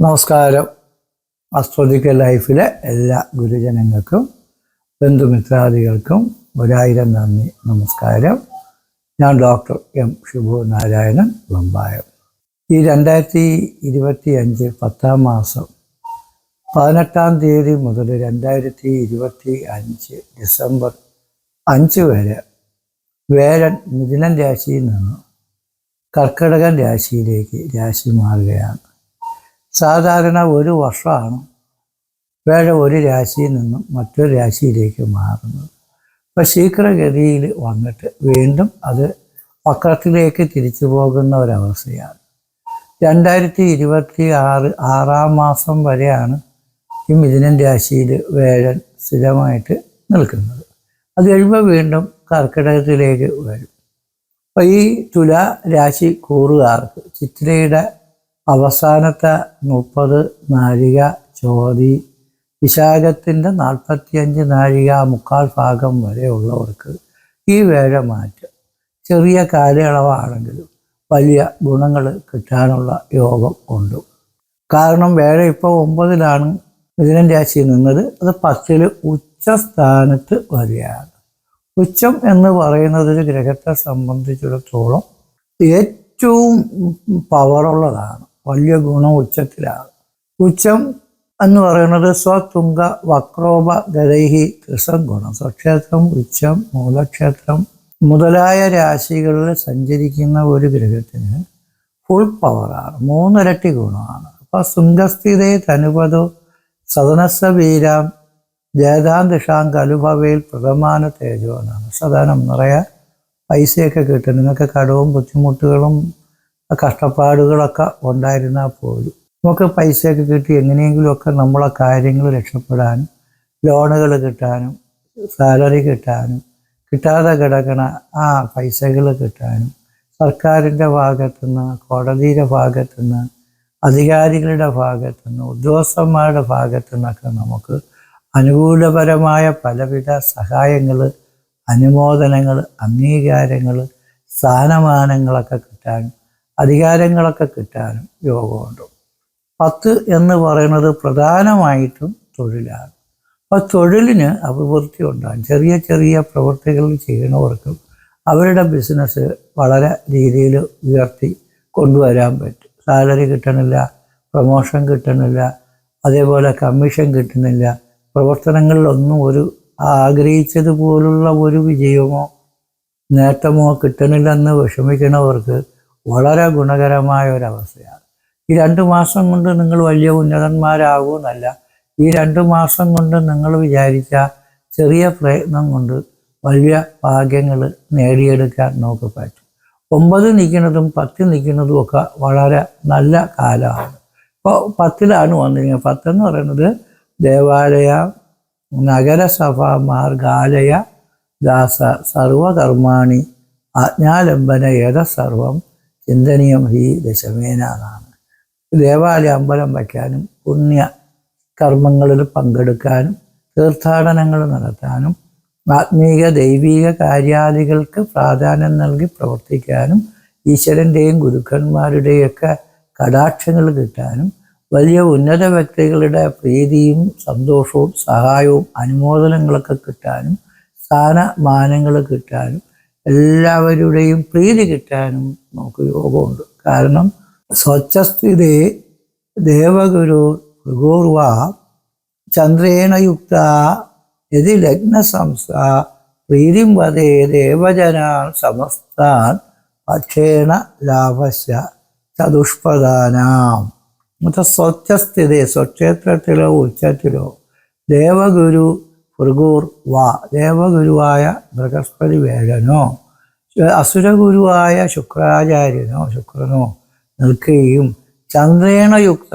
നമസ്കാരം. അസ്ട്രോജിക്കൽ ലൈഫിലെ എല്ലാ ഗുരുജനങ്ങൾക്കും ബന്ധുമിത്രാദികൾക്കും ഒരായിരം നന്ദി നമസ്കാരം. ഞാൻ ഡോക്ടർ എം ശുഭു നാരായണൻ ബമ്പായം. ഈ രണ്ടായിരത്തി ഇരുപത്തി അഞ്ച് പത്താം മാസം പതിനെട്ടാം തീയതി മുതൽ രണ്ടായിരത്തി ഇരുപത്തി അഞ്ച് ഡിസംബർ അഞ്ച് വരെ വേരൻ മിഥുനൻ രാശിയിൽ നിന്ന് കർക്കിടകൻ രാശിയിലേക്ക് രാശി മാറുകയാണ് സാധാരണ ഒരു വർഷമാണ് വേഴ ഒരു രാശിയിൽ നിന്നും മറ്റൊരു രാശിയിലേക്ക് മാറുന്നത്. അപ്പോൾ ശീഘ്രഗതിയിൽ വന്നിട്ട് വീണ്ടും അത് വക്രത്തിലേക്ക് തിരിച്ചു പോകുന്ന ഒരവസ്ഥയാണ്. രണ്ടായിരത്തി ഇരുപത്തി ആറ് ആറാം മാസം വരെയാണ് ഈ മിഥുനൻ രാശിയിൽ വേഴൻ സ്ഥിരമായിട്ട് നിൽക്കുന്നത്. അത് കഴിയുമ്പോൾ വീണ്ടും കർക്കിടകത്തിലേക്ക് വരും. അപ്പോൾ ഈ തുല രാശി കൂറുകാർക്ക് ചിത്രയുടെ അവസാനത്തെ മുപ്പത് നാഴിക ചോതി. വിശാഖത്തിന്റെ നാൽപ്പത്തിയഞ്ച് നാഴിക മുക്കാൽ ഭാഗം വരെ ഉള്ളവർക്ക് ഈ വേഴ മാറ്റം ചെറിയ കാലയളവാണെങ്കിലും വലിയ ഗുണങ്ങൾ കിട്ടാനുള്ള യോഗം ഉണ്ട്. കാരണം വേഴ ഇപ്പോൾ ഒമ്പതിലാണ്. മിഥുനൻ രാശി നിന്നത് അത് പത്തിൽ ഉച്ചസ്ഥാനത്ത് വരികയാണ് ഉച്ചം എന്ന് പറയുന്നത് ഗ്രഹത്തെ സംബന്ധിച്ചിടത്തോളം ഏറ്റവും പവറുള്ളതാണ് വലിയ ഗുണം ഉച്ചത്തിലാണ്. ഉച്ചം എന്ന് പറയുന്നത് സ്വതുങ്ക വക്രോപ ഗരൈഹി ഗുണം സ്വക്ഷേത്രം ഉച്ചം മൂലക്ഷേത്രം മുതലായ രാശികളിൽ സഞ്ചരിക്കുന്ന ഒരു ഗ്രഹത്തിന് ഫുൾ പവറാണ് മൂന്നിരട്ടി ഗുണമാണ്. അപ്പൊ ശൃംഗസ്ഥിതേ തനുപതോ സദനസ വീരാം ജയതാന്തിഷാം കലുഭവയിൽ പ്രഥമാന തേജോ എന്നാണ്. സദനം നിറയെ പൈസയൊക്കെ കിട്ടും. നിങ്ങൾക്ക് കടവും ബുദ്ധിമുട്ടുകളും കഷ്ടപ്പാടുകളൊക്കെ ഉണ്ടായിരുന്നാൽ പോലും. നമുക്ക് പൈസയൊക്കെ കിട്ടി എങ്ങനെയെങ്കിലുമൊക്കെ നമ്മളെ കാര്യങ്ങൾ രക്ഷപ്പെടാനും ലോണുകൾ കിട്ടാനും സാലറി കിട്ടാനും കിട്ടാതെ കിടക്കണ ആ പൈസകൾ കിട്ടാനും സർക്കാരിന്റെ ഭാഗത്തുനിന്ന് കോടതിയുടെ ഭാഗത്തുനിന്ന് അധികാരികളുടെ ഭാഗത്തുനിന്ന് ഉദ്യോഗസ്ഥന്മാരുടെ ഭാഗത്തു നിന്നൊക്കെ നമുക്ക് അനുകൂലപരമായ പലവിധ സഹായങ്ങൾ അനുമോദനങ്ങൾ അംഗീകാരങ്ങൾ സ്ഥാനമാനങ്ങളൊക്കെ കിട്ടാനും അധികാരങ്ങളൊക്കെ കിട്ടാനും യോഗമുണ്ട്. പത്ത് എന്ന് പറയുന്നത് പ്രധാനമായിട്ടും തൊഴിലാണ്. അപ്പോൾ തൊഴിലിന് അഭിവൃദ്ധി ഉണ്ടാകും. ചെറിയ ചെറിയ പ്രവൃത്തികൾ ചെയ്യുന്നവർക്കും അവരുടെ ബിസിനസ് വളരെ രീതിയിൽ ഉയർത്തി കൊണ്ടുവരാൻ പറ്റും. സാലറി കിട്ടണില്ല പ്രൊമോഷൻ കിട്ടണില്ല അതേപോലെ കമ്മീഷൻ കിട്ടുന്നില്ല. പ്രവർത്തനങ്ങളിലൊന്നും ഒരു ആഗ്രഹിച്ചതുപോലുള്ള ഒരു വിജയമോ നേട്ടമോ കിട്ടണില്ലെന്ന് വിഷമിക്കുന്നവർക്ക് വളരെ ഗുണകരമായ ഒരു ഒരവസ്ഥയാണ് ഈ രണ്ട് മാസം കൊണ്ട് നിങ്ങൾ വലിയ ഉന്നതന്മാരാകുമെന്നല്ല ഈ രണ്ട് മാസം കൊണ്ട് നിങ്ങൾ വിചാരിച്ച ചെറിയ പ്രയത്നം കൊണ്ട് വലിയ ഭാഗ്യങ്ങൾ നേടിയെടുക്കാൻ നമുക്ക് പറ്റും. ഒമ്പത് നിൽക്കുന്നതും പത്ത് നിൽക്കുന്നതും ഒക്കെ വളരെ നല്ല കാലമാണ്. ഇപ്പോൾ പത്തിലാണ് വന്നിരിക്കുന്നത്. പത്തെന്ന് പറയുന്നത് ദേവാലയ നഗരസഭ മാർഗാലയ ദാസ സർവകർമാണി ആജ്ഞാലംബന ഏത സർവം ചിന്തനീയം ഹി ദശമേന എന്നാണ് ദേവാലയ അമ്പലം വയ്ക്കാനും പുണ്യ കർമ്മങ്ങളിൽ പങ്കെടുക്കാനും തീർത്ഥാടനങ്ങൾ നടത്താനും ആത്മീക ദൈവീക കാര്യാദികൾക്ക് പ്രാധാന്യം നൽകി പ്രവർത്തിക്കാനും ഈശ്വരന്റെയും ഗുരുക്കന്മാരുടെയൊക്കെ കടാക്ഷങ്ങൾ കിട്ടാനും വലിയ ഉന്നത വ്യക്തികളുടെ പ്രീതിയും സന്തോഷവും സഹായവും അനുമോദനങ്ങളൊക്കെ കിട്ടാനും സ്ഥാനമാനങ്ങൾ കിട്ടാനും എല്ലാവരുടെയും പ്രീതി കിട്ടാനും നമുക്ക് യോഗമുണ്ട്. കാരണം സ്വച്ഛസ്ഥിതി ദേവഗുരു ഭൃഗൂർവ ചന്ദ്രേണ യുക്ത യതി ലഗ്നസംസ പ്രീതിം വധേ ദേവജനാൻ സമസ്താൻ പക്ഷേണ ലാഭശ ചതുഷ്പദാനാം. എന്നിട്ട് സ്വച്ഛസ്ഥിതി സ്വക്ഷേത്രത്തിലോ ഉച്ചത്തിലോ ദേവഗുരു ഭൃഗൂർ വാ ദേവഗുരുവായ ബൃഹസ്പതി വേദനോ അസുരഗുരുവായ ശുക്രാചാര്യനോ ശുക്രനോ നിൽക്കുകയും ചന്ദ്രേണയുക്ത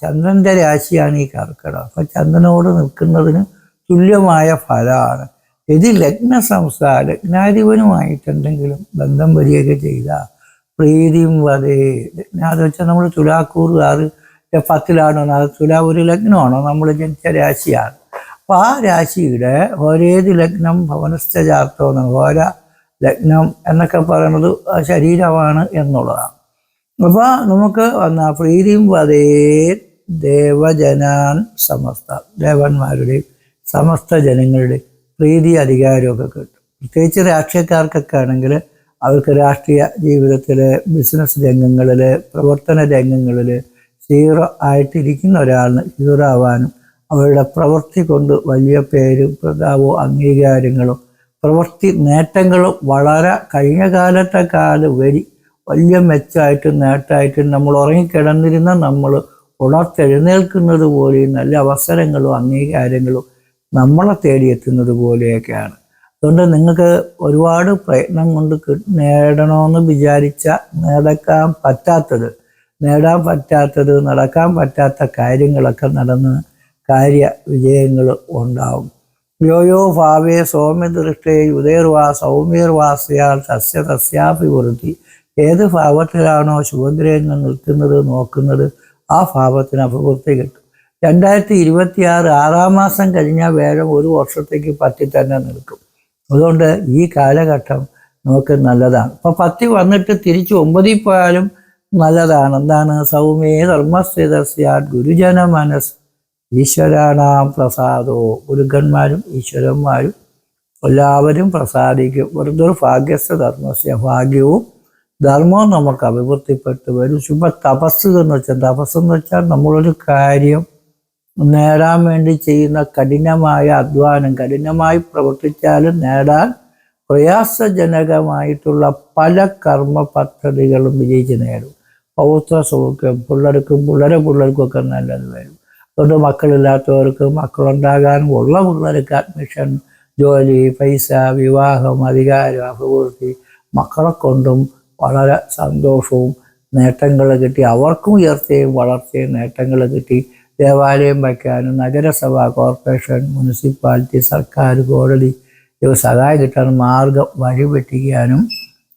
ചന്ദ്രന്റെ രാശിയാണ് ഈ കർക്കിടകം അപ്പം ചന്ദ്രനോട് നിൽക്കുന്നതിന് തുല്യമായ ഫലമാണ് ഇത് ലഗ്ന സംസ്ഥ ലഗ്നാധിപനുമായിട്ടുണ്ടെങ്കിലും ബന്ധം വരികയൊക്കെ ചെയ്ത പ്രീതിയും വതേ അത് വെച്ചാൽ നമ്മൾ തുലാക്കൂറുകാർ പത്തിലാണോ തുലാ തുല ഒരു ലഗ്നമാണോ നമ്മൾ ജനിച്ച രാശിയാണ് അപ്പോൾ ആ രാശിയുടെ ഒരേത് ലഗ്നം ഭവനസ്ഥജാത്തോ എന്നാണ് ഓര ലഗ്നം എന്നൊക്കെ പറയുന്നത് ശരീരമാണ് എന്നുള്ളതാണ്. അപ്പോൾ നമുക്ക് വന്ന പ്രീതിയും വതേ ദേവജനാൻ സമസ്ത ദേവന്മാരുടെയും സമസ്ത ജനങ്ങളുടെയും പ്രീതി അധികാരമൊക്കെ കിട്ടും. പ്രത്യേകിച്ച് രാഷ്ട്രീയക്കാർക്കൊക്കെ ആണെങ്കിൽ അവർക്ക് രാഷ്ട്രീയ ജീവിതത്തിൽ ബിസിനസ് രംഗങ്ങളിൽ പ്രവർത്തന രംഗങ്ങളിൽ സീറോ ആയിട്ടിരിക്കുന്ന ഒരാളിന് ഹീറോ ആവാനും അവരുടെ പ്രവൃത്തി കൊണ്ട് വലിയ പേരും പ്രതാപവും അംഗീകാരങ്ങളും പ്രവൃത്തി നേട്ടങ്ങളും വളരെ കഴിഞ്ഞ കാലത്തെക്കാളും വരി വലിയ മെച്ചമായിട്ടും നേട്ടമായിട്ടും നമ്മൾ ഉറങ്ങിക്കിടന്നിരുന്ന നമ്മൾ ഉണർത്തെഴുന്നേൽക്കുന്നത് പോലെയും നല്ല അവസരങ്ങളും അംഗീകാരങ്ങളും നമ്മളെ തേടിയെത്തുന്നത് പോലെയൊക്കെയാണ്. അതുകൊണ്ട് നിങ്ങൾക്ക് ഒരുപാട് പ്രയത്നം കൊണ്ട് നേടണമെന്ന് വിചാരിച്ച നേടക്കാൻ പറ്റാത്തത് നേടാൻ പറ്റാത്തത് നടക്കാൻ പറ്റാത്ത കാര്യങ്ങളൊക്കെ നടന്ന് കാര്യ വിജയങ്ങൾ ഉണ്ടാവും. യോയോ ഭാവേ സൗമ്യദൃഷ്ടേ ഉദയർവാ സൗമ്യർവാസയാൽ സസ്യ സസ്യാഭിവൃദ്ധി. ഏത് ഭാവത്തിലാണോ ശുഭഗ്രഹങ്ങൾ നിൽക്കുന്നത് നോക്കുന്നത് ആ ഭാവത്തിന് അഭിവൃദ്ധി കിട്ടും. രണ്ടായിരത്തി ഇരുപത്തി ആറ് ആറാം മാസം കഴിഞ്ഞാൽ വേഴം ഒരു വർഷത്തേക്ക് പത്തി തന്നെ നിൽക്കും. അതുകൊണ്ട് ഈ കാലഘട്ടം നമുക്ക് നല്ലതാണ്. ഇപ്പം പത്തി വന്നിട്ട് തിരിച്ച് ഒമ്പതിൽ പോയാലും നല്ലതാണ്. എന്താണ്? സൗമ്യേ ധർമ്മസ്ഥിതസ്യാൽ ഗുരുജന മനസ് ഈശ്വരാണാം പ്രസാദോ. ഗുരുക്കന്മാരും ഈശ്വരന്മാരും എല്ലാവരും പ്രസാദിക്കും. വെറുതെ ഒരു ഭാഗ്യസ്ഥ ധർമ്മസ്യ ഭാഗ്യവും ധർമ്മവും നമുക്ക് അഭിവൃദ്ധിപ്പെട്ട് വരും. ശുഭ തപസ് എന്ന് വെച്ചാൽ തപസ് എന്ന് വെച്ചാൽ നമ്മളൊരു കാര്യം നേടാൻ വേണ്ടി ചെയ്യുന്ന കഠിനമായ അധ്വാനം. കഠിനമായി പ്രവർത്തിച്ചാലും നേടാൻ പ്രയാസജനകമായിട്ടുള്ള പല കർമ്മ പദ്ധതികളും വിജയിച്ച് നേടും. പൗത്ര സൗഖ്യം പിള്ളേർക്കും പിള്ളേരെ പിള്ളേർക്കും ഒക്കെ നല്ലത് വരും. അതുകൊണ്ട് മക്കളില്ലാത്തവർക്ക് മക്കളുണ്ടാകാനും ഉള്ള പിള്ളേർക്ക് അഡ്മിഷൻ ജോലി പൈസ വിവാഹം അധികാരം അഭിവൃദ്ധി മക്കളെ കൊണ്ടും വളരെ സന്തോഷവും നേട്ടങ്ങൾ കിട്ടി. അവർക്കും ഉയർച്ചയും വളർച്ചയും നേട്ടങ്ങൾ കിട്ടി. ദേവാലയം വയ്ക്കാനും നഗരസഭ കോർപ്പറേഷൻ മുനിസിപ്പാലിറ്റി സർക്കാർ കോടതി ഇവ സഹായം കിട്ടാൻ മാർഗം വഴി വെട്ടിക്കാനും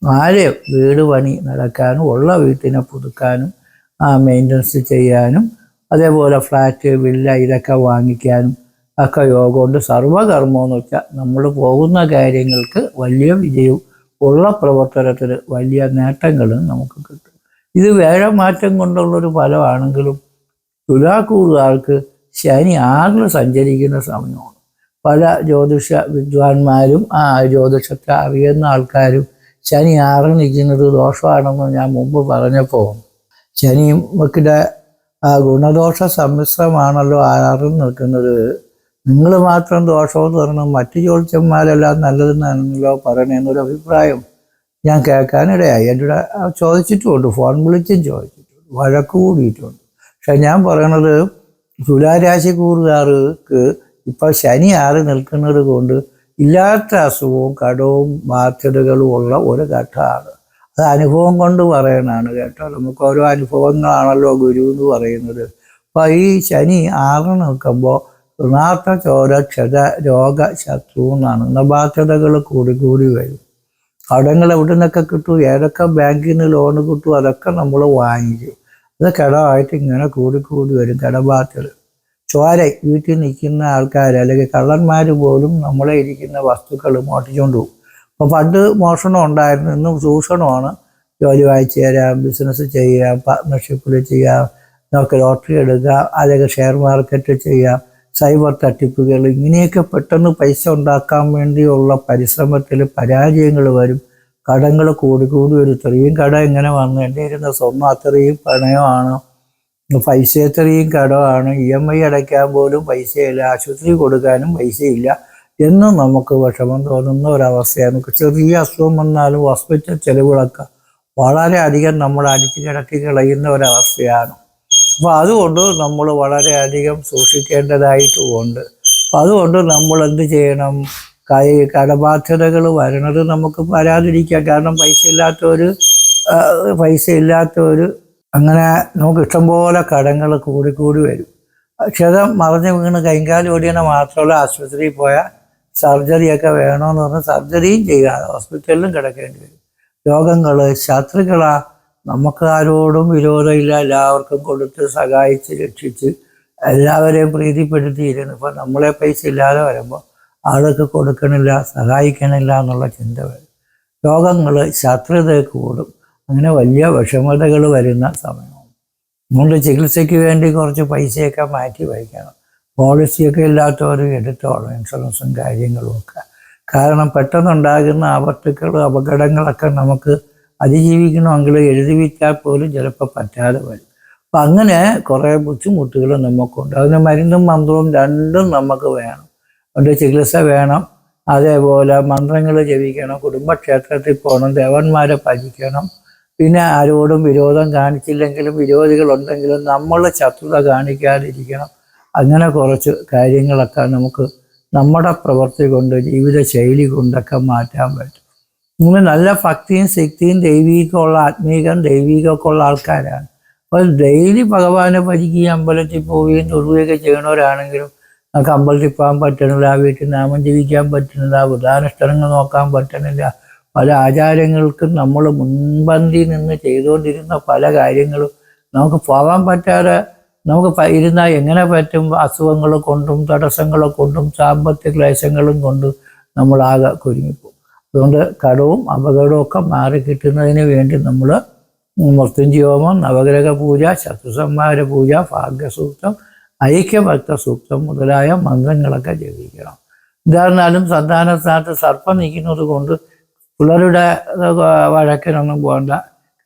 നാലേ വീട് പണി നടക്കാനും ഉള്ള വീട്ടിനെ പുതുക്കാനും മെയിന്റനൻസ് ചെയ്യാനും അതേപോലെ ഫ്ലാറ്റ് വില്ല ഇതൊക്കെ വാങ്ങിക്കാനും ഒക്കെ യോഗമുണ്ട്. സർവകർമ്മം എന്ന് വെച്ചാൽ നമ്മൾ പോകുന്ന കാര്യങ്ങൾക്ക് വലിയ വിജയവും ഉള്ള പ്രവർത്തനത്തിന് വലിയ നേട്ടങ്ങളും നമുക്ക് കിട്ടും. ഇത് വേഴമാറ്റം കൊണ്ടുള്ളൊരു ഫലമാണെങ്കിലും തുലാക്കൂറുകാർക്ക് ശനി ആറിൽ സഞ്ചരിക്കുന്ന സമയമാണ്. പല ജ്യോതിഷ വിദ്വാൻമാരും ആ ജ്യോതിഷത്തെ അറിയുന്ന ആൾക്കാരും ശനി ആറിൽ നിൽക്കുന്നത് ദോഷമാണെന്ന് ഞാൻ മുമ്പ് പറഞ്ഞപ്പോൾ ശനിയും മക്കിടെ ആ ഗുണദോഷ സമ്മിശ്രമാണല്ലോ ആറിൽ നിൽക്കുന്നത്. നിങ്ങൾ മാത്രം ദോഷവും തരണം. മറ്റു ചോദിച്ചന്മാരെല്ലാം നല്ലതെന്നാണല്ലോ പറയണെന്നൊരു അഭിപ്രായം ഞാൻ കേൾക്കാനിടയായി. എന്റെ ചോദിച്ചിട്ടുമുണ്ട് ഫോൺ വിളിച്ചും ചോദിച്ചിട്ടുണ്ട് വഴക്ക് കൂടിയിട്ടുണ്ട്. പക്ഷെ ഞാൻ പറയണത് തുലാരാശിക്കൂറുകാർക്ക് ഇപ്പോൾ ശനി ആറ് നിൽക്കുന്നത് കൊണ്ട് ഇല്ലാത്ത അസുഖവും കടവും ബാധ്യതകളും ഉള്ള ഒരു ഘട്ടമാണ്. അത് അനുഭവം കൊണ്ട് പറയണതാണ് കേട്ടോ. നമുക്ക് ഓരോ അനുഭവങ്ങളാണല്ലോ ഗുരു എന്ന് പറയുന്നത്. അപ്പോൾ ഈ ശനി ആറ് നിൽക്കുമ്പോൾ ഋണാർത്ഥ ചോര ക്ഷത രോഗ ശത്രു എന്നാണ് നബാധ്യതകൾ കൂടി കൂടി വരും. കടങ്ങൾ എവിടെ നിന്നൊക്കെ കിട്ടും? ഏതൊക്കെ ബാങ്കിൽ നിന്ന് ലോൺ കിട്ടും? അതൊക്കെ നമ്മൾ വാങ്ങിക്കും. അത് കടമായിട്ട് ഇങ്ങനെ കൂടി കൂടി വരും കടബാധ്യത. ചോര വീട്ടിൽ നിൽക്കുന്ന ആൾക്കാർ അല്ലെങ്കിൽ കള്ളന്മാർ പോലും നമ്മളെ ഇരിക്കുന്ന വസ്തുക്കൾ മോട്ടിച്ചുകൊണ്ട് പോകും. അപ്പോൾ പണ്ട് മോഷണം ഉണ്ടായിരുന്നു ഇന്നും ചൂഷണമാണ്. ജോലി വായിച്ചു തരാം ബിസിനസ് ചെയ്യാം പാർട്ട്ണർഷിപ്പിൽ ചെയ്യാം നമുക്ക് ലോട്ടറി എടുക്കാം അല്ലെങ്കിൽ ഷെയർ മാർക്കറ്റ് ചെയ്യാം സൈബർ തട്ടിപ്പുകൾ ഇങ്ങനെയൊക്കെ പെട്ടെന്ന് പൈസ ഉണ്ടാക്കാൻ വേണ്ടിയുള്ള പരിശ്രമത്തിൽ പരാജയങ്ങൾ വരും. കടങ്ങൾ കൂടി കൂടി ഒരു ഇത്രയും കട എങ്ങനെ വന്നു. എന്റെ ഇരുന്ന സ്വർണം അത്രയും പണയമാണ്. പൈസ എത്രയും കടമാണ്. ഇ എം ഐ അടയ്ക്കാൻ പോലും പൈസയില്ല. ആശുപത്രി കൊടുക്കാനും പൈസയില്ല. എന്നും നമുക്ക് വിഷമം തോന്നുന്ന ഒരവസ്ഥയാണ് ചെറിയ അസുഖം വന്നാലും ഹോസ്പിറ്റൽ ചെലവുകളൊക്കെ വളരെയധികം നമ്മൾ അടിച്ചു കിടക്കി കളയുന്ന ഒരവസ്ഥയാണ്. അപ്പോൾ അതുകൊണ്ട് നമ്മൾ വളരെയധികം സൂക്ഷിക്കേണ്ടതായിട്ടുമുണ്ട് അപ്പം അതുകൊണ്ട് നമ്മൾ എന്ത് ചെയ്യണം? കൈ കടബാധ്യതകൾ വരണത് നമുക്ക് വരാതിരിക്കാം കാരണം പൈസ ഇല്ലാത്തൊരു പൈസ ഇല്ലാത്തൊരു അങ്ങനെ നമുക്ക് ഇഷ്ടംപോലെ കടങ്ങൾ കൂടി കൂടി വരും. ക്ഷതം മറിഞ്ഞ് വീണ് കൈകാലം ഓടിയണ മാത്രമല്ല ആശുപത്രിയിൽ പോയാൽ സർജറിയൊക്കെ വേണമെന്ന് പറഞ്ഞ് സർജറിയും ചെയ്യാതെ ഹോസ്പിറ്റലിലും കിടക്കേണ്ടി വരും. രോഗങ്ങൾ ശത്രുക്കളാ നമുക്ക് ആരോടും വിരോധമില്ല. എല്ലാവർക്കും കൊടുത്ത് സഹായിച്ച് രക്ഷിച്ച് എല്ലാവരെയും പ്രീതിപ്പെടുത്തിയിരുന്നു. ഇപ്പം നമ്മളെ പൈസ ഇല്ലാതെ വരുമ്പോൾ ആൾക്ക് കൊടുക്കണില്ല സഹായിക്കണില്ല എന്നുള്ള ചിന്ത വരും. രോഗങ്ങൾ ശത്രുത കൂടും. അങ്ങനെ വലിയ വിഷമതകൾ വരുന്ന സമയമാണ്. അതുകൊണ്ട് ചികിത്സയ്ക്ക് വേണ്ടി കുറച്ച് പൈസയൊക്കെ മാറ്റി വയ്ക്കണം. പോളിസിയൊക്കെ ഇല്ലാത്തവർ എടുത്തോളും ഇൻഷുറൻസും കാര്യങ്ങളും ഒക്കെ. കാരണം പെട്ടെന്നുണ്ടാകുന്ന ആപത്തുക്കളും അപകടങ്ങളൊക്കെ നമുക്ക് അതിജീവിക്കണമെങ്കിൽ എഴുതി വിറ്റാൽ പോലും ചിലപ്പോൾ പറ്റാതെ വരും. അപ്പം അങ്ങനെ കുറേ ബുദ്ധിമുട്ടുകൾ നമുക്കുണ്ട്. അതിന് മരുന്നും മന്ത്രവും രണ്ടും നമുക്ക് വേണം. അതിന്റെ ചികിത്സ വേണം. അതേപോലെ മന്ത്രങ്ങൾ ജപിക്കണം കുടുംബക്ഷേത്രത്തിൽ പോകണം ദേവന്മാരെ ഭജിക്കണം. പിന്നെ ആരോടും വിരോധം കാണിച്ചില്ലെങ്കിലും വിരോധികളുണ്ടെങ്കിലും നമ്മൾ ശത്രുത കാണിക്കാതിരിക്കണം. അങ്ങനെ കുറച്ച് കാര്യങ്ങളൊക്കെ നമുക്ക് നമ്മുടെ പ്രവൃത്തി കൊണ്ട് ജീവിതശൈലി കൊണ്ടൊക്കെ മാറ്റാൻ പറ്റും. നമ്മൾ നല്ല ഭക്തിയും ശക്തിയും ദൈവികമുള്ള ആത്മീകം ദൈവികമൊക്കെ ഉള്ള ആൾക്കാരാണ്. അപ്പോൾ ഡെയിലി ഭഗവാനെ ഭജിക്കുക അമ്പലത്തിൽ പോവുകയും തൊഴുകയൊക്കെ ചെയ്യണവരാണെങ്കിലും നമുക്ക് അമ്പലത്തിൽ പോകാൻ പറ്റണില്ല വീട്ടിൽ നാമം ജീവിക്കാൻ പറ്റണില്ല ഉദാഹരണങ്ങൾ നോക്കാൻ പറ്റണില്ല പല ആചാരങ്ങൾക്കും നമ്മൾ മുൻപന്തി നിന്ന് ചെയ്തുകൊണ്ടിരുന്ന പല കാര്യങ്ങളും നമുക്ക് പോകാൻ പറ്റാതെ നമുക്ക് ഇരുന്നാൽ എങ്ങനെ പറ്റും? അസുഖങ്ങൾ കൊണ്ടും തടസ്സങ്ങളെ കൊണ്ടും സാമ്പത്തിക ക്ലേശങ്ങളും കൊണ്ടും നമ്മളാകെ കുരുങ്ങിപ്പോകും. അതുകൊണ്ട് കടവും അപകടവും ഒക്കെ മാറി കിട്ടുന്നതിന് വേണ്ടി നമ്മൾ മൃത്യുഞ്ജയോമം നവഗ്രഹ പൂജ ശത്രുസംഹാര പൂജ ഭാഗ്യസൂക്തം ഐക്യഭക്ത സൂക്തം മുതലായ മന്ത്രങ്ങളൊക്കെ ജപിക്കണം. എന്തായിരുന്നാലും സന്താനസ്ഥാനത്ത് സർപ്പം നിൽക്കുന്നത് കൊണ്ട് പിള്ളേരുടെ വഴക്കിനൊന്നും പോകണ്ട.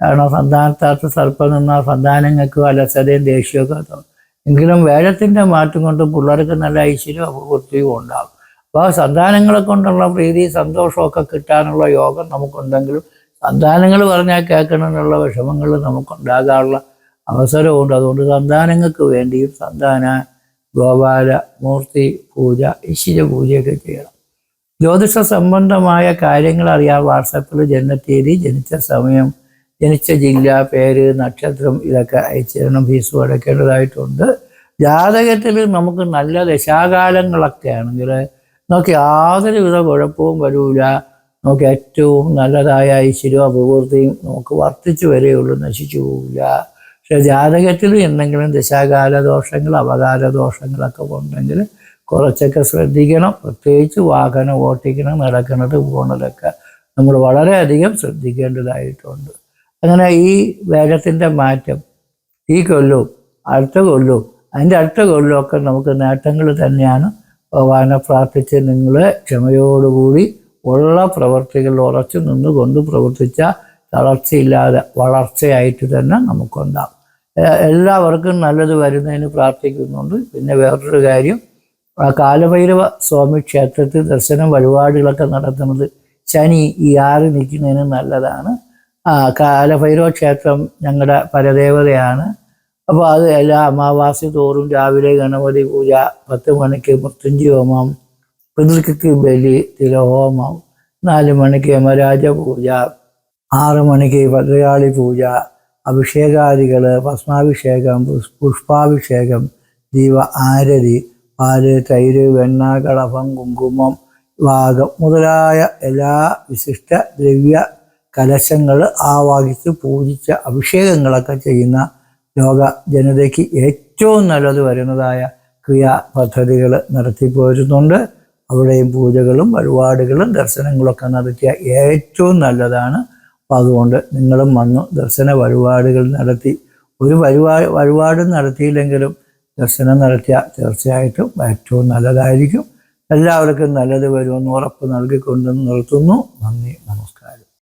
കാരണം സന്താനത്താത്ത സർപ്പം നിന്നാൽ സന്താനങ്ങൾക്ക് അലസതയും ദേഷ്യമൊക്കെ തോന്നും. എങ്കിലും വേഴത്തിന്റെ മാറ്റം കൊണ്ട് പിള്ളേർക്ക് നല്ല ഐശ്വര്യവും അഭിവൃദ്ധിയും ഉണ്ടാകും. അപ്പോൾ സന്താനങ്ങളെ കൊണ്ടുള്ള പ്രീതി സന്തോഷമൊക്കെ കിട്ടാനുള്ള യോഗം നമുക്കുണ്ടെങ്കിലും സന്താനങ്ങൾ പറഞ്ഞാൽ കേൾക്കണമെന്നുള്ള വിഷമങ്ങൾ നമുക്കുണ്ടാകാനുള്ള അവസരമുണ്ട്. അതുകൊണ്ട് സന്താനങ്ങൾക്ക് വേണ്ടിയും സന്താന ഗോപാല മൂർത്തി പൂജ ഈശ്വര പൂജയൊക്കെ ചെയ്യണം. ജ്യോതിഷ സംബന്ധമായ കാര്യങ്ങൾ അറിയാൻ വാട്സപ്പിൽ ജനനത്തീയതി ജനിച്ച സമയം ജനിച്ച ജില്ല പേര് നക്ഷത്രം ഇതൊക്കെ അയച്ചു തരണം ഫീസ് അടയ്ക്കേണ്ടതായിട്ടുണ്ട് ജാതകത്തിൽ നമുക്ക് നല്ല ദശാകാലങ്ങളൊക്കെ ആണെങ്കിൽ നമുക്ക് യാതൊരുവിധ കുഴപ്പവും വരൂല. നമുക്ക് ഏറ്റവും നല്ലതായ ഐശ്വര്യവും അഭിവൃദ്ധിയും നമുക്ക് വർദ്ധിച്ചു വരെയുള്ളൂ നശിച്ചു പോവില്ല. പക്ഷെ ജാതകത്തിൽ എന്തെങ്കിലും ദശാകാല ദോഷങ്ങൾ അപകാല ദോഷങ്ങളൊക്കെ ഉണ്ടെങ്കിൽ കുറച്ചൊക്കെ ശ്രദ്ധിക്കണം. പ്രത്യേകിച്ച് വാഹനം ഓട്ടിക്കണം നടക്കുന്നത് പോകുന്നതൊക്കെ നമ്മൾ വളരെയധികം ശ്രദ്ധിക്കേണ്ടതായിട്ടുണ്ട്. അങ്ങനെ ഈ വേഗത്തിന്റെ മാറ്റം ഈ കൊല്ലവും അടുത്ത കൊല്ലവും അതിന്റെ അടുത്ത കൊല്ലമൊക്കെ നമുക്ക് നേട്ടങ്ങൾ തന്നെയാണ് ഭഗവാനെ പ്രാർത്ഥിച്ച് നിങ്ങൾ ക്ഷമയോടുകൂടി ഉള്ള പ്രവർത്തികൾ ഉറച്ചു നിന്നുകൊണ്ട് പ്രവർത്തിച്ച തളർച്ചയില്ലാതെ വളർച്ചയായിട്ട് തന്നെ നമുക്കുണ്ടാകും എല്ലാവർക്കും നല്ലത് വരുന്നതിന് പ്രാർത്ഥിക്കുന്നുണ്ട്. പിന്നെ വേറൊരു കാര്യം കാലഭൈരവ സ്വാമി ക്ഷേത്രത്തിൽ ദർശനം വഴിപാടുകളൊക്കെ നടത്തുന്നത് ശനി ഈ ആറ് നിൽക്കുന്നതിന് നല്ലതാണ്. കാലഭൈരവ ക്ഷേത്രം ഞങ്ങളുടെ പരദേവതയാണ്. അപ്പോൾ അത് എല്ലാ അമാവാസി തോറും രാവിലെ ഗണപതി പൂജ പത്ത് മണിക്ക് മൃത്യുഞ്ജി ഹോമം പിതൃക്ക് ബലി തിലഹോമം നാല് മണിക്ക് യമരാജ പൂജ ആറ് മണിക്ക് ഭദ്രകാളി പൂജ അഭിഷേകാദികൾ ഭസ്മാഭിഷേകം പുഷ്- പുഷ്പാഭിഷേകം ദീപ ആരതി പാൽ തൈര് വെണ്ണ കളഭം കുങ്കുമം വാഗം മുതലായ എല്ലാ വിശിഷ്ട ദ്രവ്യ കലശങ്ങൾ ആവാഹിച്ച് പൂജിച്ച അഭിഷേകങ്ങളൊക്കെ ചെയ്യുന്ന ലോക ജനതയ്ക്ക് ഏറ്റവും നല്ലത് വരുന്നതായ ക്രിയാ പദ്ധതികൾ നടത്തിപ്പോരുന്നുണ്ട്. അവിടെയും പൂജകളും വഴിപാടുകളും ദർശനങ്ങളൊക്കെ നടത്തിയ ഏറ്റവും നല്ലതാണ്. അപ്പോൾ അതുകൊണ്ട് നിങ്ങളും വന്നു ദർശന വഴിപാടുകൾ നടത്തി. ഒരു വഴിപാ വഴിപാടും നടത്തിയില്ലെങ്കിലും ദർശനം നടത്തിയ തീർച്ചയായിട്ടും ഏറ്റവും നല്ലതായിരിക്കും. എല്ലാവർക്കും നല്ലത് വരുമെന്ന് ഉറപ്പ് നൽകിക്കൊണ്ട് നിർത്തുന്നു. നന്ദി നമസ്കാരം.